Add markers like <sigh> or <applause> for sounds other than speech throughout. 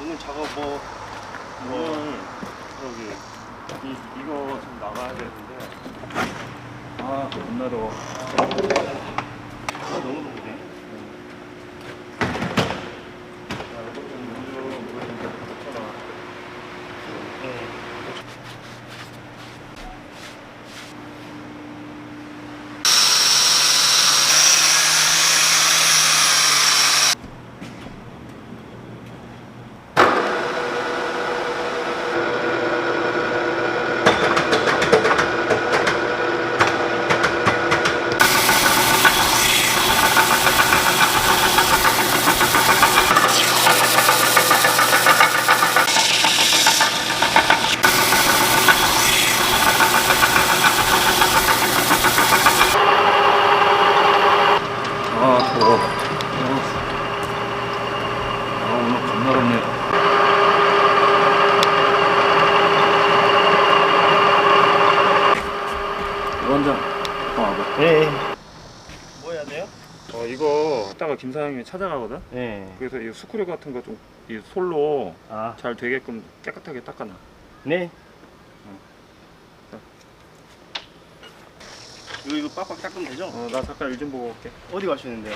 오늘 작업 뭐 오늘 저기 이, 이거 좀 나가야 되는데. 아 겁나 더워 아, 너무 덥네. 아, 이거 좀 문제로 물좀 붙여놔 네. 아 더워 아 덥네 원장 와봐 네. 뭐 해야 돼요? 어 이거 이따가 김 사장님이 찾아가거든 네. 그래서 이 스크류 같은 거 좀 이 솔로 아, 잘 되게끔 깨끗하게 닦아놔 네. 자. 이거 이거 빡빡 닦으면 되죠? 어나 잠깐 일 좀 보고 올게 어디 가시는데요?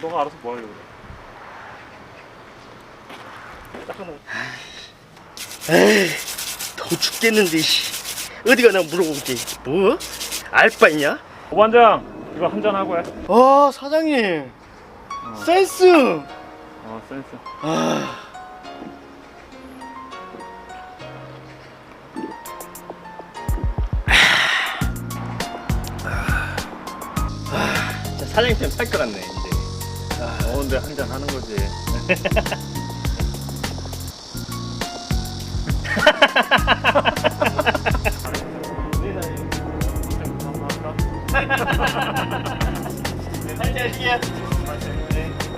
너가 알아서 뭐 하려고 그래 에이, 더워 죽겠는데 씨. 어디 가나 물어볼게. 뭐? 알바 있냐? 오반장 이거 한잔 하고 해 아 사장님 어. 센스. 어 센스 아. 아, 진짜 사장님 때문에 살것 같네 이제. 아, 더운데 한잔 하는 거지 <laughs> 네, 사